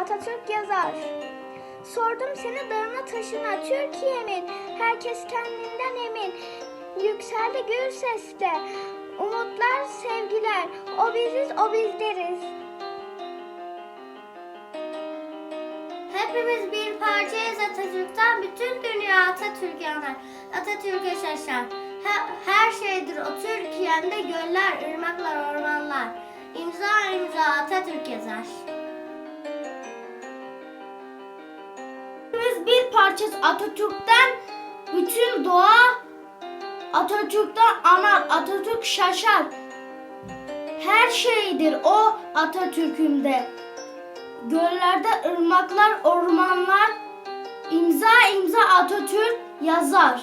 Atatürk yazar. Sordum seni dağına taşına Türkiye'min herkes kendinden emin. Yükseldi gür sesle umutlar sevgiler o biziz o bizleriz. Hepimiz bir parçayız Atatürk'ten, bütün dünya Atatürk yanar. Atatürk'e şaşar. Her, her şeydir o Türkiye'mde göller, ırmaklar, ormanlar. İmza imza Atatürk yazar. Bir parçası Atatürk'ten bütün doğa Atatürk'ten anar Atatürk şaşar. Her şeydir o Atatürk'ümde. Göllerde ırmaklar, ormanlar imza imza Atatürk yazar.